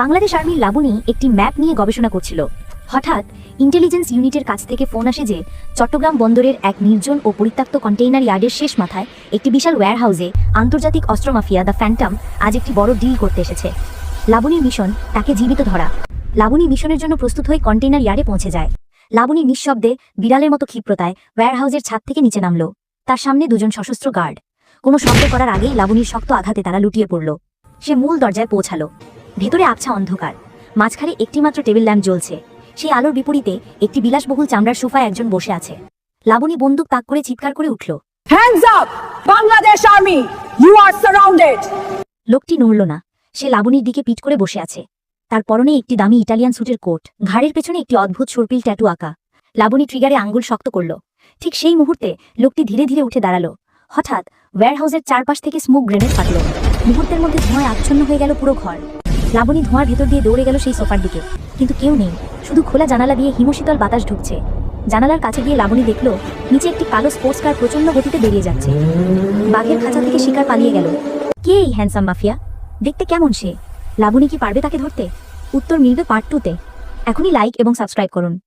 বাংলাদেশ আর্মির লাবণী একটি ম্যাপ নিয়ে গবেষণা করছিল। হঠাৎ ইন্টেলিজেন্স ইউনিটের কাছ থেকে ফোন আসে যে, চট্টগ্রাম বন্দরের এক নির্জন ও পরিত্যক্ত কন্টেইনার ইয়ার্ডের শেষ মাথায় একটি বিশাল ওয়্যারহাউসে আন্তর্জাতিক অস্ত্র মাফিয়া দ্য ফ্যান্টাম আজ একটি বড় ডিল করতে এসেছে। লাবণীর মিশন তাকে জীবিত ধরা। লাবণী মিশনের জন্য প্রস্তুত হয়ে কন্টেইনার ইয়ার্ডে পৌঁছে যায়। লাবণী নিঃশব্দে বিড়ালের মতো ক্ষিপ্রতায় ওয়্যারহাউসের ছাদ থেকে নিচে নামল। তার সামনে দুজন সশস্ত্র গার্ড কোনো শব্দ করার আগেই লাবণীর শক্ত আঘাতে তারা লুটিয়ে পড়ল। সে মূল দরজায় পৌঁছালো। ভেতরে আবছা অন্ধকার। মাঝখানে একটিমাত্র টেবিল ল্যাম্প জ্বলছে। সেই আলোর বিপরীতে একটি বিলাসবহুল চামড়ার সোফায় একজন বসে আছে। লাবণী বন্দুক তাক করে চিৎকার করে উঠল। Surrounded! লোকটি নড়ল না। সে লাবণীর দিকে পিট করে বসে আছে। তার পরনে একটি দামি ইটালিয়ান স্যুটের কোট। ঘাড়ের পেছনে একটি অদ্ভুত সর্পিল ট্যাটু আঁকা। লাবণী ট্রিগারে আঙ্গুল শক্ত করল। ঠিক সেই মুহূর্তে লোকটি ধীরে ধীরে উঠে দাঁড়াল। হঠাৎ ওয়্যারহাউসের চারপাশ থেকে স্মোক গ্রেনেড ফাটল। মুহূর্তের মধ্যে ধোঁয়ায় আচ্ছন্ন হয়ে গেল পুরো ঘর। লাবণী ধোঁয়ার ভেতর দিয়ে দৌড়ে গেল সেই সোফার দিকে। কিন্তু কেউ নেই। শুধু খোলা জানালা দিয়ে হিমশীতল বাতাস ঢুকছে। জানালার কাছে গিয়ে লাবণী দেখল, নিচে একটি কালো স্পোর্টস কার প্রচণ্ড গতিতে বেরিয়ে যাচ্ছে। বাঘের খাঁচা থেকে শিকার পালিয়ে গেল। কে এই হ্যান্ডসাম মাফিয়া? দেখতে কেমন সে? লাবণী কি পারবে তাকে ধরতে? উত্তর মিলবে পার্ট টুতে এখনই লাইক এবং সাবস্ক্রাইব করুন।